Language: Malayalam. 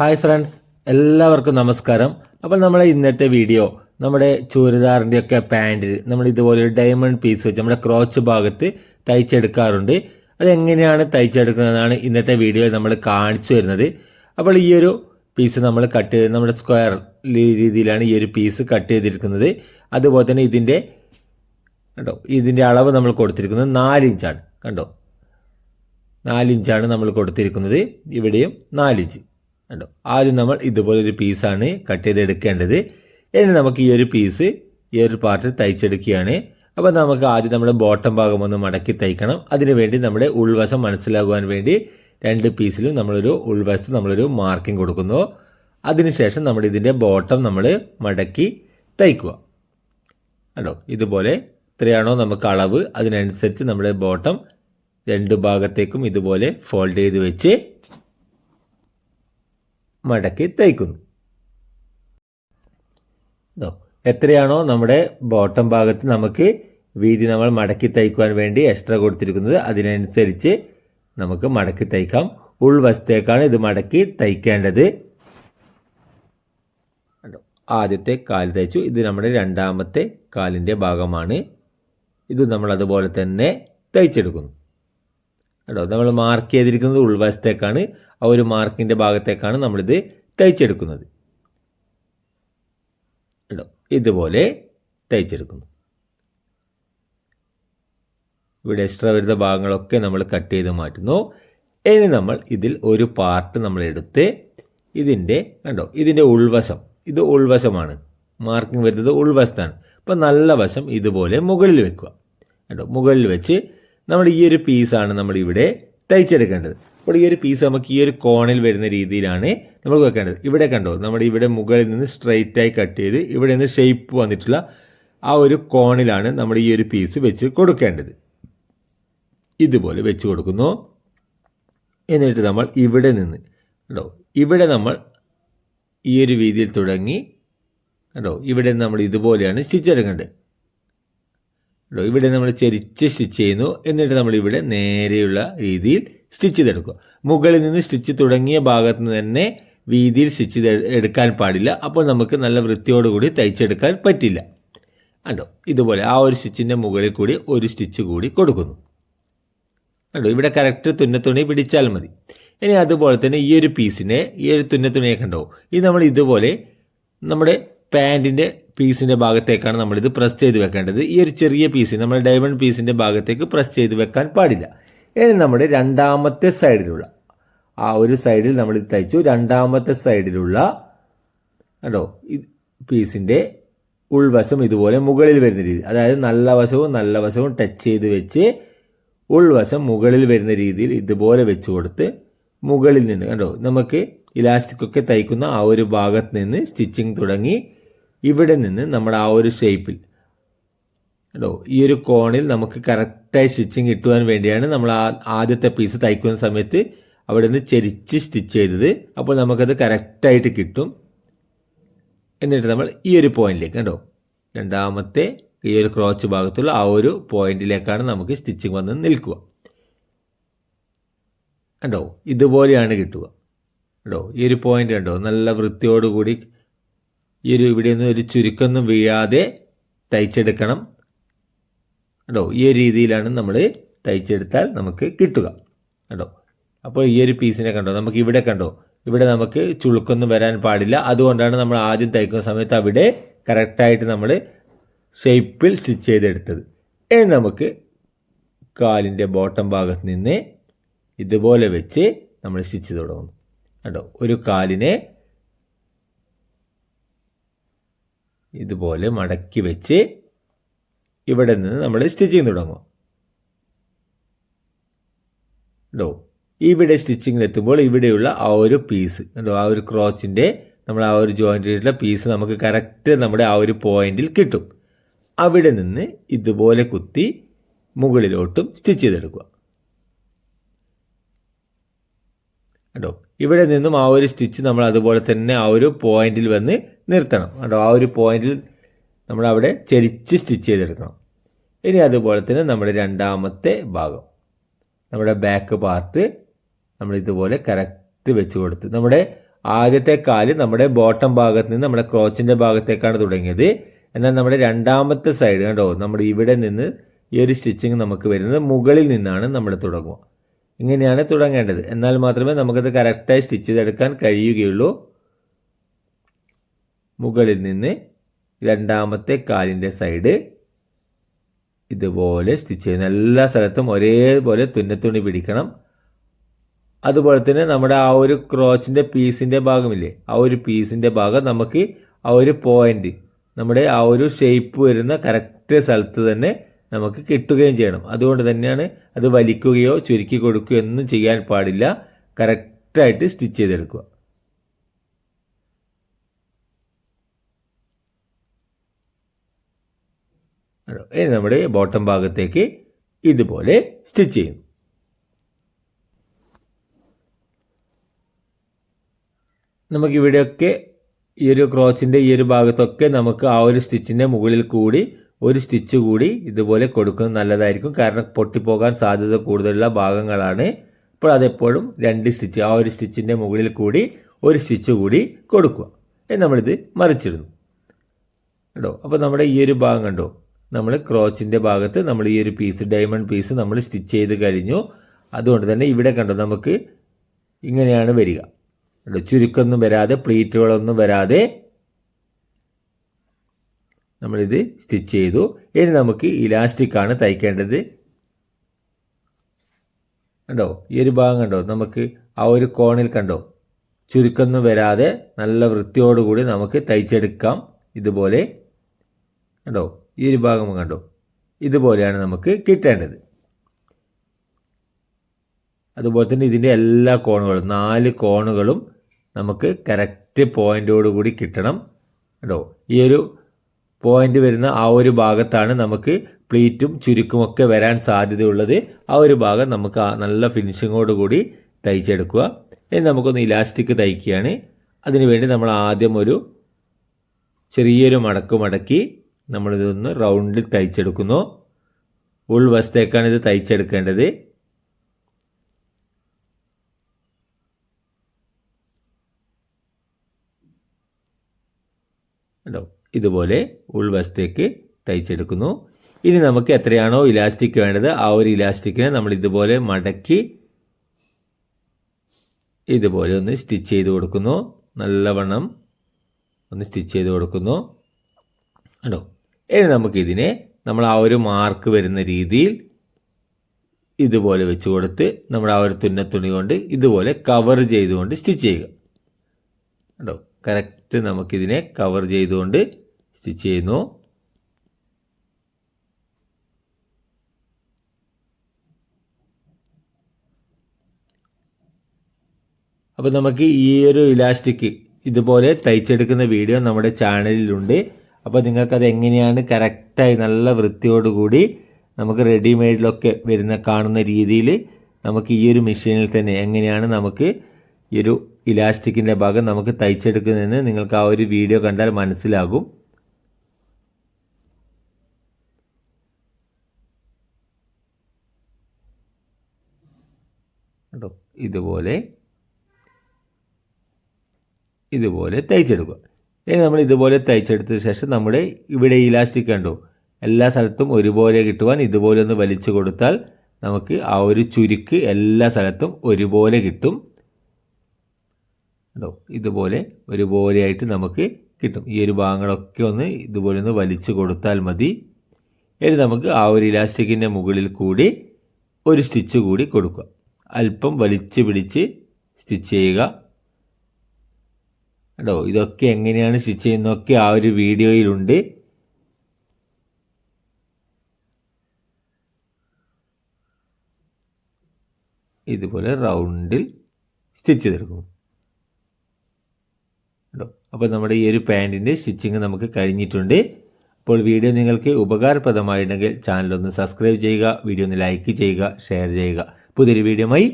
ഹായ് ഫ്രണ്ട്സ് എല്ലാവർക്കും നമസ്കാരം. അപ്പോൾ നമ്മളെ ഇന്നത്തെ വീഡിയോ നമ്മുടെ ചുരിദാറിന്റെയൊക്കെ പാന്റിൽ നമ്മൾ ഇതുപോലെ ഒരു ഡയമണ്ട് പീസ് വെച്ച് നമ്മുടെ ക്രോച്ച് ഭാഗത്ത് തയ്ച്ചെടുക്കാറുണ്ട്. അതെങ്ങനെയാണ് തയ്ച്ചെടുക്കുന്നതെന്നാണ് ഇന്നത്തെ വീഡിയോയിൽ നമ്മൾ കാണിച്ചു വരുന്നത് അപ്പോൾ ഈ ഒരു പീസ് നമ്മൾ കട്ട് ചെയ്ത് നമ്മുടെ സ്ക്വയർ രീതിയിലാണ് ഈ ഒരു പീസ് കട്ട് ചെയ്തിരിക്കുന്നത്. അതുപോലെ തന്നെ ഇതിന്റെ കണ്ടോ ഇതിന്റെ അളവ് നമ്മൾ കൊടുത്തിരിക്കുന്നത് നാലിഞ്ചാണ് കണ്ടോ? നാലിഞ്ചാണ് നമ്മൾ കൊടുത്തിരിക്കുന്നത്. ഇവിടെയും നാലിഞ്ച് കണ്ടോ? ആദ്യം നമ്മൾ ഇതുപോലൊരു പീസാണ് കട്ട് ചെയ്തെടുക്കേണ്ടത്. ഇനി നമുക്ക് ഈ ഒരു പീസ് ഈ ഒരു പാർട്ട് തയ്ച്ചെടുക്കുകയാണ്. അപ്പോൾ നമുക്ക് ആദ്യം നമ്മുടെ ബോട്ടം ഭാഗം ഒന്ന് മടക്കി തയ്ക്കണം. അതിനുവേണ്ടി നമ്മുടെ ഉൾവശം മനസ്സിലാകുവാൻ വേണ്ടി രണ്ട് പീസിലും നമ്മളൊരു ഉൾവശത്ത് നമ്മളൊരു മാർക്കിംഗ് കൊടുക്കുന്നു. അതിനുശേഷം നമ്മൾ ഇതിന്റെ ബോട്ടം നമ്മൾ മടക്കി തയ്ക്കുക. കണ്ടോ? ഇതുപോലെ ഇത്രയാണോ നമുക്ക് അളവ്. അതിനനുസരിച്ച് നമ്മുടെ ബോട്ടം രണ്ട് ഭാഗത്തേക്കും ഇതുപോലെ ഫോൾഡ് ചെയ്ത് വെച്ച് മടക്കി തയ്ക്കുന്നു. എത്രയാണോ നമ്മുടെ ബോട്ടം ഭാഗത്ത് നമുക്ക് വീതി നമ്മൾ മടക്കി തയ്ക്കുവാൻ വേണ്ടി എക്സ്ട്രാ കൊടുത്തിരിക്കുന്നത്. അതിനനുസരിച്ച് നമുക്ക് മടക്കി തയ്ക്കാം. ഉൾവശത്തേക്കാണ് ഇത് മടക്കി തയ്ക്കേണ്ടത്. കണ്ടോ ആദ്യത്തെ കാൽ തയ്ച്ചു. ഇത് നമ്മുടെ രണ്ടാമത്തെ കാലിന്റെ ഭാഗമാണ്. ഇത് നമ്മൾ അതുപോലെ തന്നെ തയ്ച്ചെടുക്കുന്നു. കേട്ടോ നമ്മൾ മാർക്ക് ചെയ്തിരിക്കുന്നത് ഉൾവശത്തേക്കാണ് ആ ഒരു മാർക്കിന്റെ ഭാഗത്തേക്കാണ് നമ്മളിത് തയ്ച്ചെടുക്കുന്നത്. കേട്ടോ ഇതുപോലെ തയ്ച്ചെടുക്കുന്നു. ഇവിടെ എക്സ്ട്രാ വരുന്ന ഭാഗങ്ങളൊക്കെ നമ്മൾ കട്ട് ചെയ്ത് മാറ്റുന്നു. ഇനി നമ്മൾ ഇതിൽ ഒരു പാർട്ട് നമ്മൾ എടുത്ത് ഇതിന്റെ കണ്ടോ? ഇതിന്റെ ഉൾവശം. ഇത് ഉൾവശമാണ്. മാർക്കിംഗ് വരുന്നത് ഉൾവശത്താണ്. അപ്പോൾ നല്ല വശം ഇതുപോലെ മുകളിൽ വെക്കുക. കേട്ടോ മുകളിൽ വെച്ച് നമ്മൾ ഈ ഒരു പീസാണ് നമ്മളിവിടെ തയ്ച്ചെടുക്കേണ്ടത്. അപ്പോൾ ഈ ഒരു പീസ് നമുക്ക് ഈ ഒരു കോണിൽ വരുന്ന രീതിയിലാണ് നമ്മൾ വെക്കേണ്ടത്. ഇവിടെ കണ്ടോ നമ്മുടെ ഇവിടെ മുകളിൽ നിന്ന് സ്ട്രെയിറ്റായി കട്ട് ചെയ്ത് ഇവിടെ നിന്ന് ഷേപ്പ് വന്നിട്ടുള്ള ആ ഒരു കോണിലാണ് നമ്മൾ ഈ ഒരു പീസ് വെച്ച് കൊടുക്കേണ്ടത്. ഇതുപോലെ വെച്ച് കൊടുക്കുന്നു. എന്നിട്ട് നമ്മൾ ഇവിടെ നിന്ന് കണ്ടോ ഇവിടെ നമ്മൾ ഈ ഒരു രീതിയിൽ തുടങ്ങി കണ്ടോ ഇവിടെ നമ്മൾ ഇതുപോലെയാണ് സ്റ്റിച്ച് എടുക്കേണ്ടത്. ഇവിടെ നമ്മൾ ചെരിച്ച് സ്റ്റിച്ച് ചെയ്യുന്നു. എന്നിട്ട് നമ്മൾ ഇവിടെ നേരെയുള്ള രീതിയിൽ സ്റ്റിച്ച് ചെയ്തെടുക്കുക. മുകളിൽ നിന്ന് സ്റ്റിച്ച് തുടങ്ങിയ ഭാഗത്ത് നിന്ന് തന്നെ വീതിയിൽ സ്റ്റിച്ച് എടുക്കാൻ പാടില്ല. അപ്പോൾ നമുക്ക് നല്ല വൃത്തിയോടുകൂടി തയ്ച്ചെടുക്കാൻ പറ്റില്ല. കണ്ടോ? ഇതുപോലെ ആ ഒരു സ്റ്റിച്ചിന്റെ മുകളിൽ കൂടി ഒരു സ്റ്റിച്ച് കൂടി കൊടുക്കുന്നു. കണ്ടോ? ഇവിടെ കറക്റ്റ് തുന്നത്തുണി പിടിച്ചാൽ മതി. ഇനി അതുപോലെ തന്നെ ഈ ഒരു പീസിനെ ഈ ഒരു തുന്നത്തുണിയെ കണ്ടോ? ഇത് നമ്മൾ ഇതുപോലെ നമ്മുടെ പാന്റിന്റെ പീസിന്റെ ഭാഗത്തേക്കാണ് നമ്മളിത് പ്രസ് ചെയ്ത് വെക്കേണ്ടത്. ഈ ഒരു ചെറിയ പീസ് നമ്മൾ ഡയമണ്ട് പീസിന്റെ ഭാഗത്തേക്ക് പ്രസ് ചെയ്ത് വെക്കാൻ പാടില്ല. ഇനി നമ്മുടെ രണ്ടാമത്തെ സൈഡിലുള്ള ആ ഒരു സൈഡിൽ നമ്മൾ ഇത് തയ്ച്ചു. രണ്ടാമത്തെ സൈഡിലുള്ള കണ്ടോ പീസിന്റെ ഉൾവശം ഇതുപോലെ മുകളിൽ വരുന്ന രീതി അതായത് നല്ല വശവും നല്ല വശവും ടച്ച് ചെയ്ത് വെച്ച് ഉൾവശം മുകളിൽ വരുന്ന രീതിയിൽ ഇതുപോലെ വെച്ച് കൊടുത്ത് മുകളിൽ നിന്ന് കണ്ടോ നമുക്ക് ഇലാസ്റ്റിക് ഒക്കെ തയ്ക്കുന്ന ആ ഒരു ഭാഗത്ത് നിന്ന് സ്റ്റിച്ചിങ് തുടങ്ങി ഇവിടെ നിന്ന് നമ്മുടെ ആ ഒരു ഷേപ്പിൽ കേട്ടോ ഈ ഒരു കോണിൽ നമുക്ക് കറക്റ്റായി സ്റ്റിച്ചിങ് കിട്ടുവാൻ വേണ്ടിയാണ് നമ്മൾ ആ ആദ്യത്തെ പീസ് തയ്ക്കുന്ന സമയത്ത് അവിടെ നിന്ന് ചെരിച്ച് സ്റ്റിച്ച് ചെയ്തത്. അപ്പോൾ നമുക്കത് കറക്റ്റായിട്ട് കിട്ടും. എന്നിട്ട് നമ്മൾ ഈ ഒരു പോയിന്റിലേക്ക് കണ്ടോ? രണ്ടാമത്തെ ഈ ഒരു ക്രോച്ച് ഭാഗത്തുള്ള ആ ഒരു പോയിന്റിലേക്കാണ് നമുക്ക് സ്റ്റിച്ചിങ് വന്ന് നിൽക്കുക. കണ്ടോ? ഇതുപോലെയാണ് കിട്ടുക. കേട്ടോ ഈ ഒരു പോയിന്റ് കണ്ടോ? നല്ല വൃത്തിയോടുകൂടി ഈ ഒരു ഇവിടെ നിന്ന് ഒരു ചുരുക്കൊന്നും വീഴാതെ തയ്ച്ചെടുക്കണം. കേട്ടോ ഈ ഒരു രീതിയിലാണ് നമ്മൾ തയ്ച്ചെടുത്താൽ നമുക്ക് കിട്ടുക. കേട്ടോ അപ്പോൾ ഈ ഒരു പീസിനെ കണ്ടോ? നമുക്ക് ഇവിടെ കണ്ടോ? ഇവിടെ നമുക്ക് ചുളുക്കൊന്നും വരാൻ പാടില്ല. അതുകൊണ്ടാണ് നമ്മൾ ആദ്യം തയ്ക്കുന്ന സമയത്ത് അവിടെ കറക്റ്റായിട്ട് നമ്മൾ ഷേപ്പിൽ സ്റ്റിച്ച് ചെയ്തെടുത്തത്. ഇനി നമുക്ക് കാലിന്റെ ബോട്ടം ഭാഗത്ത് നിന്ന് ഇതുപോലെ വെച്ച് നമ്മൾ സ്റ്റിച്ച് തുടങ്ങുന്നു. കേട്ടോ ഒരു കാലിനെ ഇതുപോലെ മടക്കി വെച്ച് ഇവിടെ നിന്ന് നമ്മൾ സ്റ്റിച്ചിങ് തുടങ്ങും. കണ്ടോ? ഇവിടെ സ്റ്റിച്ചിങ്ങിൽ എത്തുമ്പോൾ ഇവിടെയുള്ള ആ ഒരു പീസ് കണ്ടോ? ആ ഒരു ക്രോച്ചിന്റെ നമ്മൾ ആ ഒരു ജോയിന്റിലുള്ള പീസ് നമുക്ക് കറക്റ്റ് നമ്മുടെ ആ ഒരു പോയിന്റിൽ കിട്ടും. അവിടെ നിന്ന് ഇതുപോലെ കുത്തി മുകളിലോട്ടും സ്റ്റിച്ച് ചെയ്തെടുക്കുക. കണ്ടോ? ഇവിടെ നിന്നും ആ ഒരു സ്റ്റിച്ച് നമ്മൾ അതുപോലെ തന്നെ ആ ഒരു പോയിന്റിൽ വന്ന് നിർത്തണം. കണ്ടോ? ആ ഒരു പോയിന്റിൽ നമ്മൾ അവിടെ ചെരിച്ച് സ്റ്റിച്ച് ചെയ്തെടുക്കണം. ഇനി അതുപോലെ തന്നെ നമ്മുടെ രണ്ടാമത്തെ ഭാഗം. നമ്മുടെ ബാക്ക് പാർട്ട് നമ്മൾ ഇതുപോലെ കറക്റ്റ് വെച്ച് കൊടുത്ത് നമ്മുടെ ആദ്യത്തെ കാൽ നമ്മുടെ ബോട്ടം ഭാഗത്ത് നിന്ന് നമ്മുടെ ക്രോച്ചിന്റെ ഭാഗത്തേക്കാണ് തുടങ്ങിയത്. എന്നാൽ നമ്മുടെ രണ്ടാമത്തെ സൈഡ് കണ്ടോ? നമ്മുടെ ഇവിടെ നിന്ന് ഈ ഒരു സ്റ്റിച്ചിങ് നമുക്ക് വരുന്നത് മുകളിൽ നിന്നാണ് നമ്മൾ തുടങ്ങുക. ഇങ്ങനെയാണ് തുടങ്ങേണ്ടത്. എന്നാൽ മാത്രമേ നമുക്കത് കറക്റ്റായി സ്റ്റിച്ച് ചെയ്തെടുക്കാൻ കഴിയുകയുള്ളൂ. മുകളിൽ നിന്ന് രണ്ടാമത്തെ കാലിന്റെ സൈഡ് ഇതുപോലെ സ്റ്റിച്ച് ചെയ്യുന്ന എല്ലാ സ്ഥലത്തും ഒരേപോലെ തുന്നത്തുണി പിടിക്കണം. അതുപോലെ തന്നെ നമ്മുടെ ആ ഒരു ക്രോച്ചിന്റെ പീസിന്റെ ഭാഗമില്ലേ? ആ ഒരു പീസിന്റെ ഭാഗം നമുക്ക് ആ ഒരു പോയിന്റ് നമ്മുടെ ആ ഒരു ഷേപ്പ് വരുന്ന കറക്റ്റ് സ്ഥലത്ത് തന്നെ നമുക്ക് കിട്ടുകയും ചെയ്യണം. അതുകൊണ്ട് തന്നെയാണ് അത് വലിക്കുകയോ ചുരുക്കി കൊടുക്കുകയോ ഒന്നും ചെയ്യാൻ പാടില്ല. കറക്റ്റായിട്ട് സ്റ്റിച്ച് ചെയ്തെടുക്കുക. ഇനി നമ്മുടെ ബോട്ടം ഭാഗത്തേക്ക് ഇതുപോലെ സ്റ്റിച്ച് ചെയ്യുന്നു. നമുക്കിവിടെയൊക്കെ ഈ ഒരു ക്രോച്ചിന്റെ ഈ ഒരു ഭാഗത്തൊക്കെ നമുക്ക് ആ ഒരു സ്റ്റിച്ചിന്റെ മുകളിൽ കൂടി ഒരു സ്റ്റിച്ച് കൂടി ഇതുപോലെ കൊടുക്കുന്നത് നല്ലതായിരിക്കും. കാരണം പൊട്ടിപ്പോകാൻ സാധ്യത കൂടുതലുള്ള ഭാഗങ്ങളാണ്. അപ്പോൾ അതെപ്പോഴും രണ്ട് സ്റ്റിച്ച് ആ ഒരു സ്റ്റിച്ചിന്റെ മുകളിൽ കൂടി ഒരു സ്റ്റിച്ച് കൂടി കൊടുക്കുക. നമ്മളിത് മറിച്ചിടുന്നു. കേട്ടോ അപ്പോൾ നമ്മുടെ ഈ ഒരു ഭാഗം കണ്ടോ? നമ്മൾ ക്രോച്ചിന്റെ ഭാഗത്ത് നമ്മൾ ഈ ഒരു പീസ് ഡയമണ്ട് പീസ് നമ്മൾ സ്റ്റിച്ച് ചെയ്ത് കഴിഞ്ഞു. അതുകൊണ്ട് തന്നെ ഇവിടെ കണ്ടോ നമുക്ക് ഇങ്ങനെയാണ് വരിക. ചുരുക്കൊന്നും വരാതെ പ്ലീറ്റുകളൊന്നും വരാതെ നമ്മളിത് സ്റ്റിച്ച് ചെയ്തു. ഇനി നമുക്ക് ഇലാസ്റ്റിക്കാണ് തയ്ക്കേണ്ടത്. കണ്ടോ? ഈ ഒരു ഭാഗം കണ്ടോ? നമുക്ക് ആ ഒരു കോണിൽ കണ്ടോ? ചുരുക്കൊന്നും വരാതെ നല്ല വൃത്തിയോടുകൂടി നമുക്ക് തയ്ച്ചെടുക്കാം. ഇതുപോലെ. കണ്ടോ? ഈ ഒരു ഭാഗം കണ്ടോ? ഇതുപോലെയാണ് നമുക്ക് കിട്ടേണ്ടത്. അതുപോലെ തന്നെ ഇതിന്റെ എല്ലാ കോണുകളും നാല് കോണുകളും നമുക്ക് കറക്റ്റ് പോയിന്റോടുകൂടി കിട്ടണം. കേട്ടോ ഈ ഒരു പോയിന്റ് വരുന്ന ആ ഒരു ഭാഗത്താണ് നമുക്ക് പ്ലീറ്റും ചുരുക്കുമൊക്കെ വരാൻ സാധ്യതയുള്ളത്. ആ ഒരു ഭാഗം നമുക്ക് നല്ല ഫിനിഷിങ്ങോട് കൂടി തയ്ച്ചെടുക്കുക. ഇനി നമുക്കൊന്ന് ഇലാസ്റ്റിക് തയ്ക്കുകയാണ്. അതിനുവേണ്ടി നമ്മൾ ആദ്യം ഒരു ചെറിയൊരു മടക്ക് മടക്കി നമ്മളിതൊന്ന് റൗണ്ടിൽ തയ്ച്ചെടുക്കുന്നു. ഉൾവശത്തേക്കാണ് ഇത് തയ്ച്ചെടുക്കേണ്ടത് ഉണ്ടോ ഇതുപോലെ ഉൾവശത്തേക്ക് തയ്ച്ചെടുക്കുന്നു. ഇനി നമുക്ക് എത്രയാണോ ഇലാസ്റ്റിക് വേണ്ടത് ആ ഒരു ഇലാസ്റ്റിക്കിനെ നമ്മൾ ഇതുപോലെ മടക്കി ഇതുപോലെ ഒന്ന് സ്റ്റിച്ച് ചെയ്ത് കൊടുക്കുന്നു. നല്ലവണ്ണം ഒന്ന് സ്റ്റിച്ച് ചെയ്ത് കൊടുക്കുന്നു. കണ്ടോ? ഇനി നമുക്കിതിനെ നമ്മൾ ആ ഒരു മാർക്ക് വരുന്ന രീതിയിൽ ഇതുപോലെ വെച്ച് കൊടുത്ത് നമ്മൾ ആ ഒരു തുന്നത്തുണി കൊണ്ട് ഇതുപോലെ കവർ ചെയ്തുകൊണ്ട് സ്റ്റിച്ച് ചെയ്യുക. കണ്ടോ? കറക്റ്റ് നമുക്കിതിനെ കവർ ചെയ്തുകൊണ്ട് സ്റ്റിച്ച് ചെയ്യുന്നു. അപ്പോൾ നമുക്ക് ഈ ഒരു ഇലാസ്റ്റിക് ഇതുപോലെ തയ്ച്ചെടുക്കുന്ന വീഡിയോ നമ്മുടെ ചാനലിലുണ്ട്. അപ്പോൾ നിങ്ങൾക്കത് എങ്ങനെയാണ് കറക്റ്റായി നല്ല വൃത്തിയോടുകൂടി നമുക്ക് റെഡിമെയ്ഡിലൊക്കെ വരുന്ന കാണുന്ന രീതിയിൽ നമുക്ക് ഈ ഒരു മെഷീനിൽ തന്നെ എങ്ങനെയാണ് നമുക്ക് ഈ ഒരു ഇലാസ്റ്റിക്കിന്റെ ഭാഗം നമുക്ക് തയ്ച്ചെടുക്കുന്നതെന്ന് നിങ്ങൾക്ക് ആ ഒരു വീഡിയോ കണ്ടാൽ മനസ്സിലാകും. കേട്ടോ ഇതുപോലെ. ഇതുപോലെ തയ്ച്ചെടുക്കുക. ഇനി നമ്മൾ ഇതുപോലെ തയ്ച്ചെടുത്ത ശേഷം നമ്മുടെ ഇവിടെ ഇലാസ്റ്റിക് കണ്ടു? എല്ലാ സ്ഥലത്തും ഒരുപോലെ കിട്ടുവാൻ ഇതുപോലെ ഒന്ന് വലിച്ചു കൊടുത്താൽ നമുക്ക് ആ ഒരു ചുരുക്ക് എല്ലാ സ്ഥലത്തും ഒരുപോലെ കിട്ടും. കേട്ടോ ഇതുപോലെ ഒരുപോലെയായിട്ട് നമുക്ക് കിട്ടും. ഈ ഒരു ഭാഗങ്ങളൊക്കെ ഒന്ന് ഇതുപോലെ ഒന്ന് വലിച്ചു കൊടുത്താൽ മതി. ഇനി നമുക്ക് ആ ഒരു ഇലാസ്റ്റിക്കിന്റെ മുകളിൽ കൂടി ഒരു സ്റ്റിച്ച് കൂടി കൊടുക്കുക. അല്പം വലിച്ചു പിടിച്ച് സ്റ്റിച്ച് ചെയ്യുക. കേട്ടോ ഇതൊക്കെ എങ്ങനെയാണ് സ്റ്റിച്ച് ചെയ്യുന്നതൊക്കെ ആ ഒരു വീഡിയോയിലുണ്ട്. ഇതുപോലെ റൗണ്ടിൽ സ്റ്റിച്ച് ചെയ്തെടുക്കുന്നു. കേട്ടോ അപ്പോൾ നമ്മുടെ ഈ ഒരു പാന്റിന്റെ സ്റ്റിച്ചിങ് നമുക്ക് കഴിഞ്ഞിട്ടുണ്ട്. അപ്പോൾ വീഡിയോ നിങ്ങൾക്ക് ഉപകാരപ്രദമായിട്ടുണ്ടെങ്കിൽ ചാനലൊന്ന് സബ്സ്ക്രൈബ് ചെയ്യുക വീഡിയോ ഒന്ന് ലൈക്ക് ചെയ്യുക ഷെയർ ചെയ്യുക. പുതിയൊരു വീഡിയോയുമായി